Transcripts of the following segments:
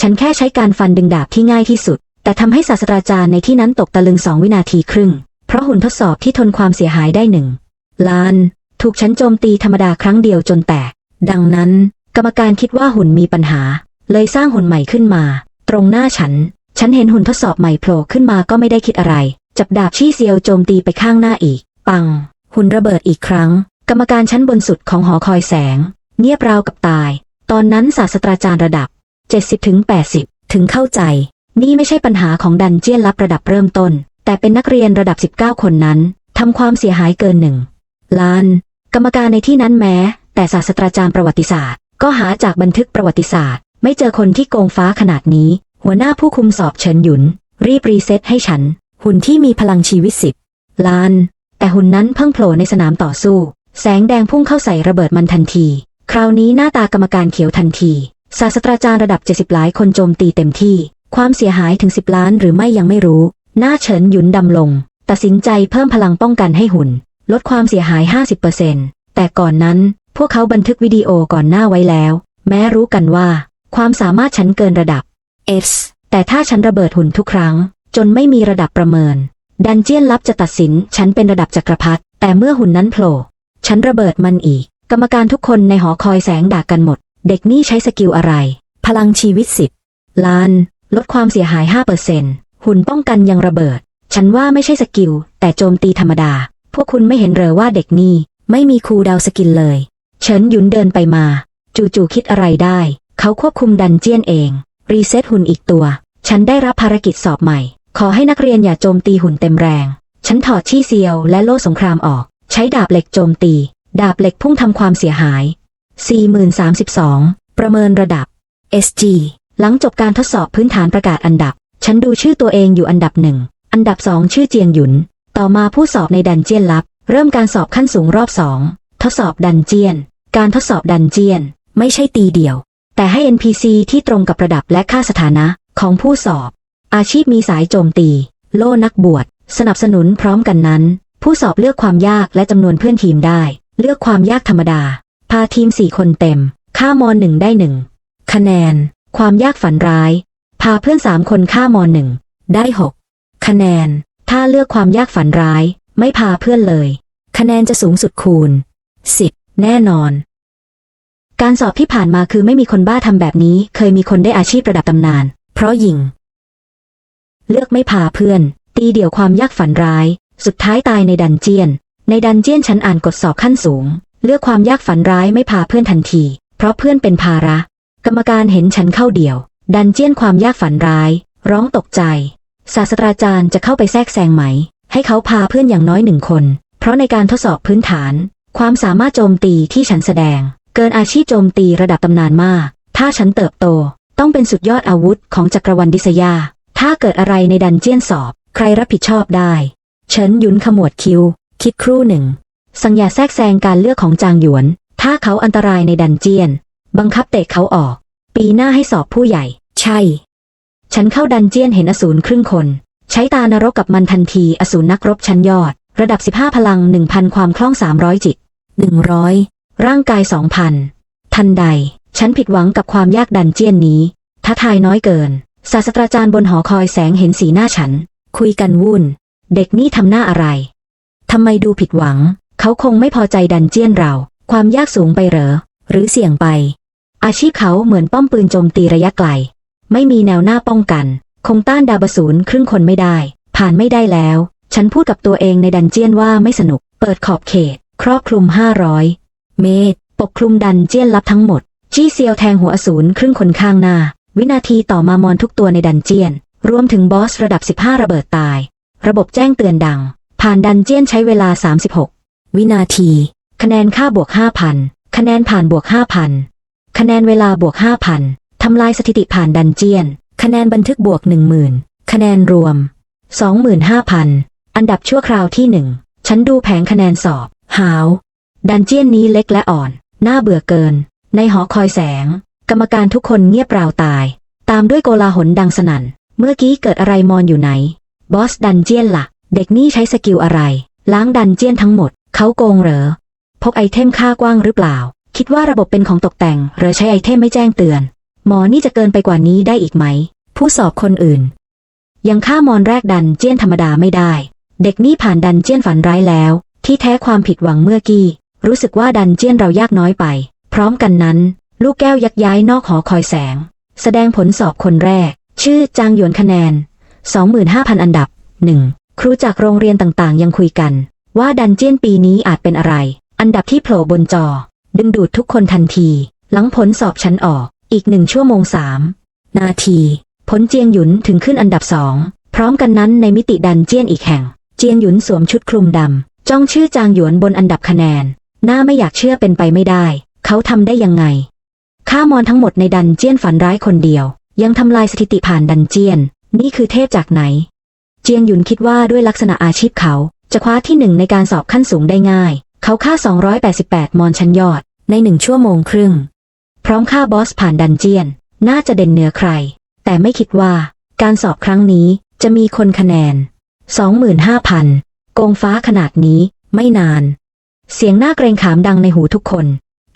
ฉันแค่ใช้การฟันดึงดาบที่ง่ายที่สุด แต่ทำให้ศาสตราจารย์ในที่นั้นตกตะลึงสองวินาทีครึ่ง เพราะหุ่นทดสอบที่ทนความเสียหายได้หนึ่งล้าน ถูกฉันโจมตีธรรมดาครั้งเดียวจนแตก ดังนั้น กรรมการคิดว่าหุ่นมีปัญหา เลยสร้างหุ่นใหม่ขึ้นมา ตรงหน้าฉัน ฉันเห็นหุ่นทดสอบใหม่โผล่ขึ้นมาก็ไม่ได้คิดอะไร จับดาบชี่เซียวโจมตีไปข้างหน้าอีก ปัง หุ่นระเบิดอีกครั้ง กรรมการชั้นบนสุดของหอคอยแสง เงียบราวกับตาย ตอนนั้นศาสตราจารย์ระดับ 70ถึง80 ถึงเข้าใจ นี่ไม่ใช่ปัญหาของดันเจียนลับระดับเริ่มต้น แต่เป็นนักเรียนระดับ 19 คนนั้นทำความเสียหายเกินหนึ่งล้าน กรรมการในที่นั้นแม้ แต่ศาสตราจารย์ประวัติศาสตร์ ก็หาจากบันทึกประวัติศาสตร์ ไม่เจอคนที่โกงฟ้าขนาดนี้ หัวหน้าผู้คุมสอบเฉินหยุน รีบรีเซ็ตให้ฉัน หุ่นที่มีพลังชีวิตสิบล้าน แต่หุ่นนั้นเพิ่งโผล่ในสนามต่อสู้ แสงแดงพุ่งเข้าใส่ระเบิดมันทันที คราวนี้หน้าตากรรมการเขียวทันที ศาสตราจารย์ระดับ 70 หลายคนโจมตีเต็มที่ ความเสียหายถึง 10 ล้านหรือไม่ยังไม่รู้ หน้าเฉินหยุนดำลง ตัดสินใจเพิ่มพลังป้องกันให้หุ่น ลดความเสียหาย 50%แต่ก่อนนั้น พวกเขาบันทึกวิดีโอก่อนหน้าไว้แล้ว แม้รู้กันว่า ความสามารถฉันเกินระดับ S แต่ถ้าฉันระเบิดหุ่นทุกครั้ง จนไม่มีระดับประเมิน ดันเจียนลับจะตัดสิน ฉันเป็นระดับจักรพรรดิแต่เมื่อหุ่นนั้นโผล่ฉันระเบิดมันอีก กรรมการทุกคนในหอคอยแสงด่ากันหมด เด็กนี่ใช้สกิลอะไร พลังชีวิตสิบล้าน ลดความเสียหาย 5%หุ่นป้องกันยังระเบิด ฉันว่าไม่ใช่สกิล แต่โจมตีธรรมดา พวกคุณไม่เห็นเหรอว่าเด็กนี่ ไม่มีคูดาวสกิลเลย เฉินหยุนเดินไปมา จู่ๆคิดอะไรได้ เขาควบคุมดันเจียนเอง รีเซ็ตหุ่นอีกตัว ฉันได้รับภารกิจสอบใหม่ ขอให้นักเรียนอย่าโจมตีหุ่นเต็มแรง ฉันถอดชี่เซียวและโล่สงครามออก ใช้ดาบเหล็กโจมตี ดาบเหล็กพุ่งทำความเสียหาย 4032 ประเมินระดับ SG หลังจบการทดสอบพื้นฐานประกาศอันดับ ฉันดูชื่อตัวเองอยู่อันดับหนึ่ง อันดับสองชื่อเจียงหยุน ต่อมาผู้สอบในดันเจียนลับ เริ่มการสอบขั้นสูงรอบสอง ทดสอบดันเจียน การทดสอบดันเจียน ไม่ใช่ตีเดี่ยว แต่ให้ NPC ที่ตรงกับระดับและค่าสถานะของผู้สอบ อาชีพมีสายโจมตี โล่นักบวช สนับสนุนพร้อมกันนั้น ผู้สอบเลือกความยากและจำนวนเพื่อนทีมได้ เลือกความยากธรรมดา พาทีมสี่คนเต็ม ค่ามอนหนึ่งได้หนึ่ง คะแนน ความยากฝันร้าย พาเพื่อนสามคนค่ามอนหนึ่ง ได้หกคะแนน ถ้าเลือกความยากฝันร้าย ไม่พาเพื่อนเลย คะแนนจะสูงสุดคูณ10แน่นอน การสอบที่ผ่านมาคือไม่มีคนบ้าทำแบบนี้ เคยมีคนได้อาชีพระดับตำนาน เพราะยิง เลือกไม่พาเพื่อน ตีเดี่ยวความยากฝันร้าย สุดท้ายตายในดันเจียน ในดันเจียนฉันอ่านกฎสอบขั้นสูง เลือกความยากฝันร้ายไม่พาเพื่อนทันที เพราะเพื่อนเป็นภาระ กรรมการเห็นฉันเข้าเดี่ยว ดันเจี้ยนความยากฝันร้าย ร้องตกใจ ศาสตราจารย์จะเข้าไปแทรกแซงไหม ให้เขาพาเพื่อนอย่างน้อยหนึ่งคน เพราะในการทดสอบพื้นฐาน ความสามารถโจมตีที่ฉันแสดง เกินอาชีพโจมตีระดับตำนานมาก ถ้าฉันเติบโต ต้องเป็นสุดยอดอาวุธของจักรวรรดิษยา ถ้าเกิดอะไรในดันเจี้ยนสอบ ใครรับผิดชอบได้ฉินยุนขมวดคิ้ว คิดครู่หนึ่ง สัญญาแทรกแซงการเลือกของจางหยวน ถ้าเขาอันตรายในดันเจียน บังคับเตะเขาออก ปีหน้าให้สอบผู้ใหญ่ ใช่ ฉันเข้าดันเจียนเห็นอสูรครึ่งคน ใช้ตานรกกับมันทันทีอสูรนักรบชั้นยอด ระดับ 15 พลัง 1,000 ความคล่อง 300 จิต 100 ร่างกาย 2,000 ทันใด ฉันผิดหวังกับความยากดันเจียนนี้ท้าทายน้อยเกิน ศาสตราจารย์บนหอคอยแสงเห็นสีหน้าฉัน คุยกันวุ่น เด็กนี่ทำหน้าอะไรทำไมดูผิดหวัง เขาคงไม่พอใจดันเจียนเรา ความยากสูงไปเหรอ หรือเสี่ยงไป อาชีพเขาเหมือนป้อมปืนโจมตีระยะไกล ไม่มีแนวหน้าป้องกัน คงต้านดาบสูรครึ่งคนไม่ได้ ผ่านไม่ได้แล้ว ฉันพูดกับตัวเองในดันเจียนว่าไม่สนุก เปิดขอบเขต ครอบคลุม 500 เมตร ปกคลุมดันเจียนลับทั้งหมด จี้เซียวแทงหัวอสูรครึ่งคนข้างหน้า วินาทีต่อมามอนทุกตัวในดันเจียน รวมถึงบอสระดับ 15 ระเบิดตาย ระบบแจ้งเตือนดัง ผ่านดันเจียนใช้เวลา 36 วินาที คะแนนค่าบวก 5,000 คะแนนผ่านบวก 5,000 คะแนนเวลาบวก 5,000 ทำลายสถิติผ่านดันเจียน คะแนนบันทึกบวก 10,000 คะแนนรวม 25,000 อันดับชั่วคราวที่ 1 ฉันดูแผงคะแนนสอบ หาว ดันเจียนนี้เล็กและอ่อน น่าเบื่อเกิน ในหอคอยแสง กรรมการทุกคนเงียบราวตาย ตามด้วยโกลาหลดังสนั่น เมื่อกี้เกิดอะไรมอนอยู่ไหน บอสดันเจียนละ่ะ เด็กนี่ใช้สกิลอะไรล้างดันเจียนทั้งหมด เขาโกงเหรอ พกไอเทมค่ากว้างหรือเปล่า คิดว่าระบบเป็นของตกแต่งหรือใช้ไอเทมไม่แจ้งเตือน หมอนี่จะเกินไปกว่านี้ได้อีกไหม ผู้สอบคนอื่น ยังฆ่ามอนแรกดันเจี้ยนธรรมดาไม่ได้ เด็กนี่ผ่านดันเจี้ยนฝันร้ายแล้ว ที่แท้ความผิดหวังเมื่อกี้ รู้สึกว่าดันเจี้ยนเรายากน้อยไป พร้อมกันนั้น ลูกแก้วยักย้ายนอกหอคอยแสง แสดงผลสอบคนแรก ชื่อจางหยวนคะแนน 25,000 อันดับ 1. ครูจากโรงเรียนต่างๆ ยังคุยกัน ว่าดันเจียนปีนี้อาจเป็นอะไร อันดับที่โผล่บนจอ ดึงดูดทุกคนทันที หลังผลสอบชั้นออกอีกหนึ่งชั่วโมงสามนาทีผลเจียงหยุนถึงขึ้นอันดับสองพร้อมกันนั้นในมิติดันเจียนอีกแห่ง เจียงหยุนสวมชุดคลุมดำจ้องชื่อจางหยวนบนอันดับคะแนน หน้าไม่อยากเชื่อเป็นไปไม่ได้ เขาทำได้ยังไงฆ่ามอนทั้งหมดในดันเจียนฝันร้ายคนเดียว ยังทำลายสถิติผ่านดันเจียน นี่คือเทพจากไหน เจียงหยุนคิดว่าด้วยลักษณะอาชีพเขา จะคว้าที่หนึ่งในการสอบขั้นสูงได้ง่าย เขาฆ่า 288 มอนชั้นยอด ในหนึ่งชั่วโมงครึ่ง พร้อมฆ่าบอสผ่านดันเจียน น่าจะเด่นเหนือใคร แต่ไม่คิดว่า การสอบครั้งนี้จะมีคนคะแนน 25,000 โกงฟ้าขนาดนี้ไม่นาน เสียงหน้าเกรงขามดังในหูทุกคน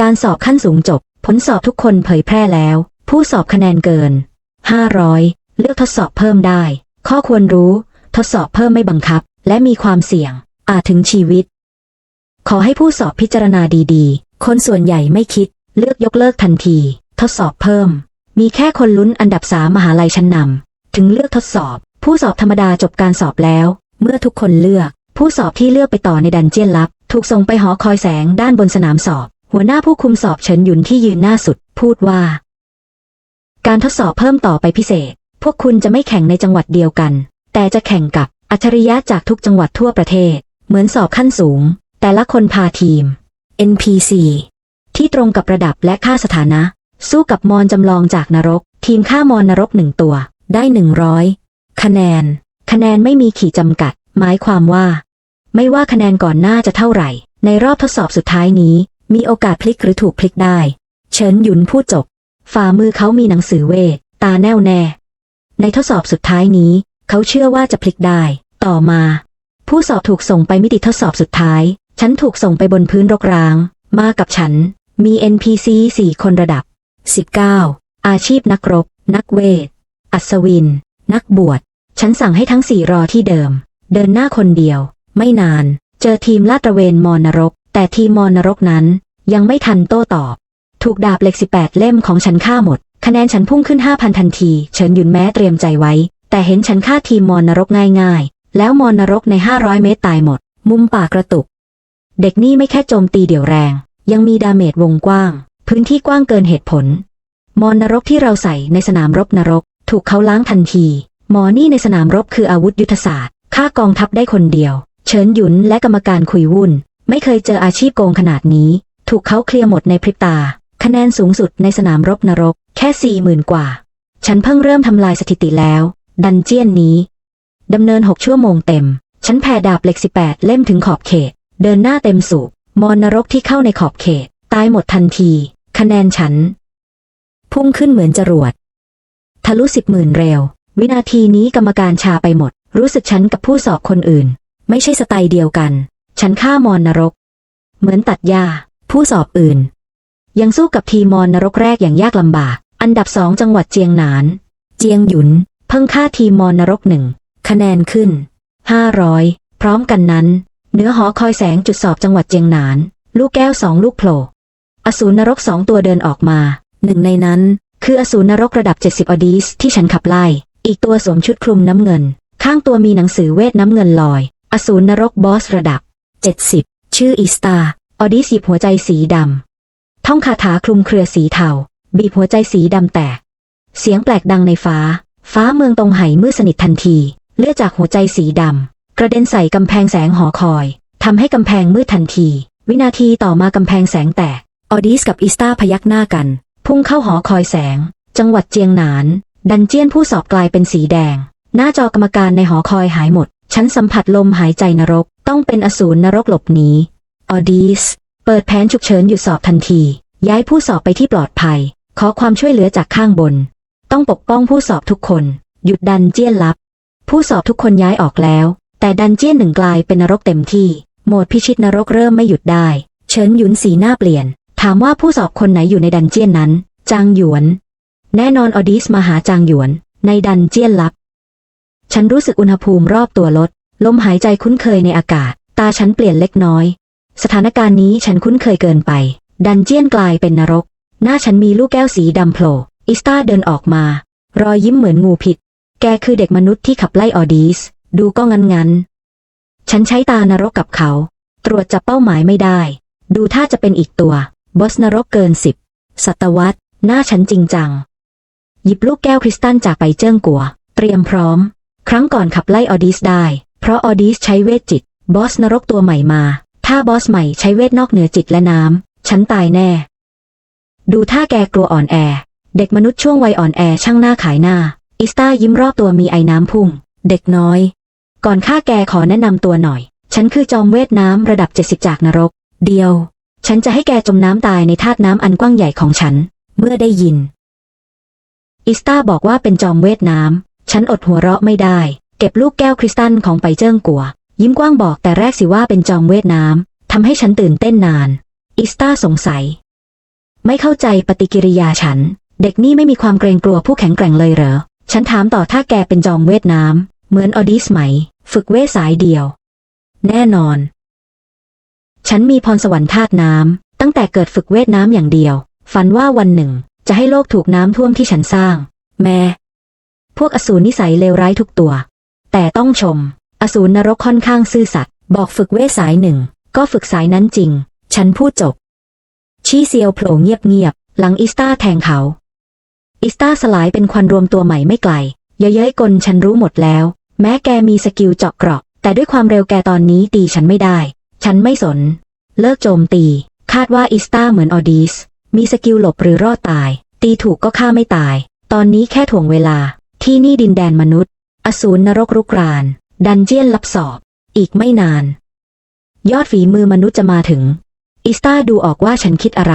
การสอบขั้นสูงจบ ผลสอบทุกคนเผยแพร่แล้ว ผู้สอบคะแนนเกิน 500 เลือกทดสอบเพิ่มได้ ข้อควรรู้ ทดสอบเพิ่มไม่บังคับ และมีความเสี่ยง อาจถึงชีวิต ขอให้ผู้สอบพิจารณาดีๆ คนส่วนใหญ่ไม่คิด เลือกยกเลิกทันที ทดสอบเพิ่ม มีแค่คนลุ้นอันดับสามมหาลัยชั้นนำถึงเลือกทดสอบ ผู้สอบธรรมดาจบการสอบแล้ว เมื่อทุกคนเลือก ผู้สอบที่เลือกไปต่อในดันเจียนลับ ถูกส่งไปหอคอยแสงด้านบนสนามสอบ หัวหน้าผู้คุมสอบเฉินหยุนที่ยืนหน้าสุด พูดว่า การทดสอบเพิ่มต่อไปพิเศษ พวกคุณจะไม่แข่งในจังหวัดเดียวกัน แต่จะแข่งกับ อัจฉริยะจากทุกจังหวัดทั่วประเทศ เหมือนสอบขั้นสูง แต่ละคนพาทีม NPC ที่ตรงกับระดับและค่าสถานะ สู้กับมอนจำลองจากนรก ทีมฆ่ามอนนรกหนึ่งตัว ได้หนึ่งร้อยคะแนน คะแนนไม่มีขีดจำกัด หมายความว่า ไม่ว่าคะแนนก่อนหน้าจะเท่าไหร่ ในรอบทดสอบสุดท้ายนี้ มีโอกาสพลิกหรือถูกพลิกได้ เฉินหยุนพูดจบ ฝ่ามือเขามีหนังสือเวทตาแน่วแน่ ในทดสอบสุดท้ายนี้ เขาเชื่อว่าจะพลิกได้ ต่อมา ผู้สอบถูกส่งไปมิติทดสอบสุดท้าย ฉันถูกส่งไปบนพื้นรกร้าง มากับฉัน มี NPC 4คนระดับ 19 อาชีพนักรบ นักเวท อัศวิน นักบวช ฉันสั่งให้ทั้งสี่รอที่เดิม เดินหน้าคนเดียว ไม่นาน เจอทีมลาดตระเวนมอนรก แต่ทีมมอนรกนั้น ยังไม่ทันโต้ตอบ ถูกดาบเหล็ก 18 เล่มของฉันฆ่าหมด คะแนนฉันพุ่งขึ้น 5,000 ทันที เฉินหยุนแม้เตรียมใจไว้ แต่เห็นฉันฆ่าทีมมอนนรกง่ายๆ แล้วมอนนรกใน 500 เมตรตายหมด มุมปากกระตุก เด็กนี่ไม่แค่โจมตีเดี่ยวแรง ยังมีดาเมจวงกว้าง พื้นที่กว้างเกินเหตุผล มอนนรกที่เราใส่ในสนามรบนรก ถูกเขาล้างทันที หมอนี่ในสนามรบคืออาวุธยุทธศาสตร์ฆ่ากองทัพได้คนเดียว เฉินหยุนและกรรมการคุยวุ่น ไม่เคยเจออาชีพโกงขนาดนี้ ถูกเขาเคลียร์หมดในพริบตา คะแนนสูงสุดในสนามรบนรก แค่สี่หมื่นกว่า ฉันเพิ่งเริ่มทำลายสถิติแล้ว ดันเจียนนี้ ดำเนินหกชั่วโมงเต็มฉันแผ่ดาบเหล็กสิบแปดเล่มถึงขอบเขต เดินหน้าเต็มสูบมอนนรกที่เข้าในขอบเขต ตายหมดทันที คะแนนฉัน พุ่งขึ้นเหมือนจรวด ทะลุสิบหมื่นเร็ว วินาทีนี้กรรมการชาไปหมด รู้สึกฉันกับผู้สอบคนอื่น ไม่ใช่สไตล์เดียวกัน ฉันฆ่ามอนนรก เหมือนตัดหญ้า ผู้สอบอื่น ยังสู้กับทีมมอนนรกแรกอย่างยากลำบาก อันดับสองจังหวัดเจียงหนาน เจียงหยุน เพิ่งฆ่าทีมมอนนรกหนึ่ง คะแนนขึ้น 500 พร้อมกันนั้น เนื้อหอคอยแสงจุดสอบจังหวัดเจียงหนาน ลูกแก้วสองลูกโผล่อสูรนรกสองตัวเดินออกมา หนึ่งในนั้น คืออสูรนรกระดับ 70 ออดีสที่ฉันขับไล่ อีกตัวสวมชุดคลุมน้ำเงิน ข้างตัวมีหนังสือเวทน้ำเงินลอย อสูรนรกบอสระดับ 70 ชื่ออีสตาออดีสหยิบหัวใจสีดำท่องคาถาคลุมเครือสีเทาบีบหัวใจสีดำแตก เสียงแปลกดังในฟ้า ฟ้าเมืองตรงไหมืดสนิททันที เลือดจากหัวใจสีดำกระเด็นใส่กำแพงแสงหอคอยทำให้กำแพงมืดทันที วินาทีต่อมากำแพงแสงแตก ออดิสกับอิสตาพยักหน้ากัน พุ่งเข้าหอคอยแสง จังหวัดเจียงหนาน ดันเจียนผู้สอบกลายเป็นสีแดง หน้าจอกรรมการในหอคอยหายหมด ฉันสัมผัสลมหายใจนรก ต้องเป็นอสูรนรกหลบหนีออดิสเปิดแผนฉุกเฉินหยุดสอบทันที ย้ายผู้สอบไปที่ปลอดภัย ขอความช่วยเหลือจากข้างบน ต้องปกป้องผู้สอบทุกคน หยุดดันเจียนลับ ผู้สอบทุกคนย้ายออกแล้ว แต่ดันเจี้ยนหนึ่งกลายเป็นนรกเต็มที่ โหมดพิชิตนรกเริ่มไม่หยุดได้ เฉินหยุนสีหน้าเปลี่ยน ถามว่าผู้สอบคนไหนอยู่ในดันเจี้ยนนั้น จางหยวน แน่นอนออดิสมาหาจางหยวน ในดันเจี้ยนลับ ฉันรู้สึกอุณหภูมิรอบตัวลด ลมหายใจคุ้นเคยในอากาศ ตาฉันเปลี่ยนเล็กน้อย สถานการณ์นี้ฉันคุ้นเคยเกินไป ดันเจี้ยนกลายเป็นนรก หน้าฉันมีลูกแก้วสีดำโผล่อิสตาเดินออกมา รอยยิ้มเหมือนงูพิษ แกคือเด็กมนุษย์ที่ขับไล่ออดีส ดูก็งันงันๆฉันใช้ตานรกกับเขา ตรวจจับเป้าหมายไม่ได้ ดูถ้าจะเป็นอีกตัว บอสนรกเกินสิบศตวรรษหน้าฉันจริงจัง หยิบลูกแก้วคริสตัลจากไปเจิ้งกัว เตรียมพร้อม ครั้งก่อนขับไล่ออดิสได้ เพราะออดิสใช้เวทจิต บอสนรกตัวใหม่มา ถ้าบอสใหม่ใช้เวทนอกเหนือจิตและน้ำ ฉันตายแน่ ดูท่าแกกลัวอ่อนแอ เด็กมนุษย์ช่วงวัยอ่อนแอช่างหน้าขายหน้า อิสตายิ้มรอบตัวมีไอ้น้ำพุ่ง เด็กน้อย ก่อนข้าแกขอแนะนำตัวหน่อย ฉันคือจอมเวทน้ำระดับ70จากนรก เดียว ฉันจะให้แกจมน้ำตายในธาตุน้ำอันกว้างใหญ่ของฉัน เมื่อได้ยิน อิสตาบอกว่าเป็นจอมเวทน้ำ ฉันอดหัวเราะไม่ได้ เก็บลูกแก้วคริสตัลของไปเจิ้งกัว ยิ้มกว้างบอกแต่แรกสิว่าเป็นจอมเวทน้ำทำให้ฉันตื่นเต้นนาน อิสตาสงสัย ไม่เข้าใจปฏิกิริยาฉัน เด็กนี่ไม่มีความเกรงกลัวผู้แข็งแกร่งเลยเหรอ ฉันถามต่อถ้าแกเป็นจอมเวทน้ำเหมือนออดิสไหม ฝึกเวทสายเดียว แน่นอน ฉันมีพรสวรรค์ธาตุน้ำตั้งแต่เกิดฝึกเวทน้ำอย่างเดียว ฝันว่าวันหนึ่ง จะให้โลกถูกน้ำท่วมที่ฉันสร้าง แม่พวกอสูรนิสัยเลวร้ายทุกตัว แต่ต้องชม อสูรนรกค่อนข้างซื่อสัตย์บอกฝึกเวทสายหนึ่ง ก็ฝึกสายนั้นจริง ฉันพูดจบ ชี่เซียวโผล่เงียบๆหลังอิสตาแทงเขา อิสตาสลายเป็นควันรวมตัวใหม่ไม่ไกล เย้ยๆกลฉันรู้หมดแล้ว แม้แกมีสกิลเจาะกราะแต่ด้วยความเร็วแกตอนนี้ตีฉันไม่ได้ ฉันไม่สน เลิกโจมตี คาดว่าอิสตาเหมือนออดิสมีสกิลหลบหรือรอดตาย ตีถูกก็ฆ่าไม่ตาย ตอนนี้แค่ถ่วงเวลา ที่นี่ดินแดนมนุษย์ อสูรนรกรุกราน ดันเจียนลับสอบ อีกไม่นาน ยอดฝีมือมนุษย์จะมาถึง อิสตาดูออกว่าฉันคิดอะไร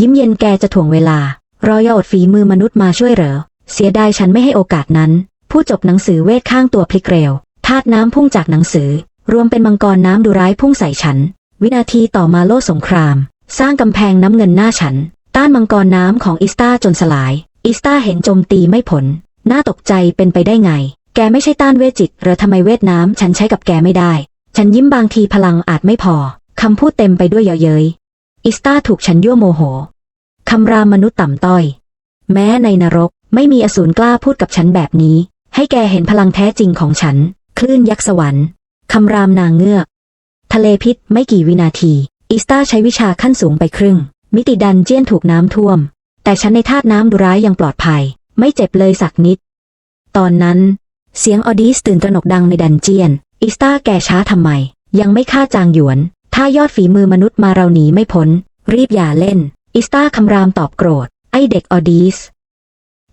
ยิ้มเย็นแกจะถ่วงเวลา รอยอดฝีมือมนุษย์มาช่วยเหรอ เสียดายฉันไม่ให้โอกาสนั้น ผู้จบหนังสือเวทข้างตัวพลิกเร็วธาตุน้ำพุ่งจากหนังสือ รวมเป็นมังกรน้ำดูร้ายพุ่งใส่ฉัน วินาทีต่อมาโล่สงคราม สร้างกำแพงน้ำเงินหน้าฉัน ต้านมังกรน้ำของอิสตาจนสลาย อิสตาเห็นโจมตีไม่ผล น่าตกใจเป็นไปได้ไง แกไม่ใช่ต้านเวทจิตหรือทำไมเวทน้ำฉันใช้กับแกไม่ได้ ฉันยิ้มบางทีพลังอาจไม่พอคำพูดเต็มไปด้วยเยาะเย้ยอิสตาถูกฉันยั่วโมโห คำรามมนุษย์ต่ำต้อย แม้ในนรกไม่มีอสูรกล้าพูดกับฉันแบบนี้ ให้แกเห็นพลังแท้จริงของฉัน คลื่นยักษ์สวรรค์คำรามนางเงือก ทะเลพิษไม่กี่วินาทีอิสตาใช้วิชาขั้นสูงไปครึ่ง มิติดันเจียนถูกน้ำท่วม แต่ฉันในธาตุน้ำดุร้ายยังปลอดภัย ไม่เจ็บเลยสักนิด ตอนนั้น เสียงออดีสตื่นตระหนกดังในดันเจียนอิสตาแกช้าทำไม ยังไม่ฆ่าจางหยวน ถ้ายอดฝีมือมนุษย์มาเราหนีไม่พ้น รีบอย่าเล่น อิสตาคำรามตอบโกรธ ไอเด็กออดีส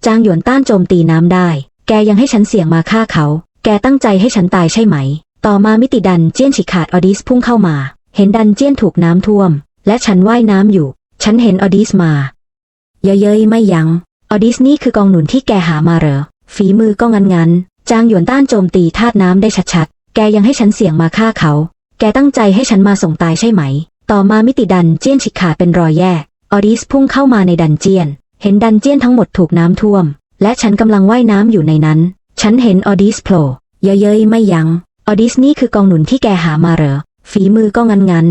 จางหยวนต้านโจมตีน้ำได้ แกยังให้ฉันเสี่ยงมาฆ่าเขา แกตั้งใจให้ฉันตายใช่ไหม ต่อมามิติดันเจี้ยนฉีกขาดออดิสพุ่งเข้ามา เห็นดันเจี้ยนถูกน้ำท่วม และฉันว่ายน้ำอยู่ ฉันเห็นออดิสมา เย้ยไม่ยัง้ง ออดิสนี่คือกองหนุนที่แกหามาเหรอ ฝีมือก็งันๆจางหยวนต้านโจมตีธาตุน้ำได้ชัดๆ แกยังให้ฉันเสี่ยงมาฆ่าเขา แกตั้งใจให้ฉันมาส่งตายใช่ไหม ต่อมามิติดันเจี้ยนฉีกขาดเป็นรอยแยก ออดิสพุ่งเข้ามาในดันเจียน เห็นดันเจียนทั้งหมดถูกน้ำท่วม และฉันกำลังว่ายน้ำอยู่ในนั้น ฉันเห็นออดิสโผล่เย้ยไม่ยัง้งออดิสนี่คือกองหนุนที่แกหามาเหรอ ฝีมือก็งันงัน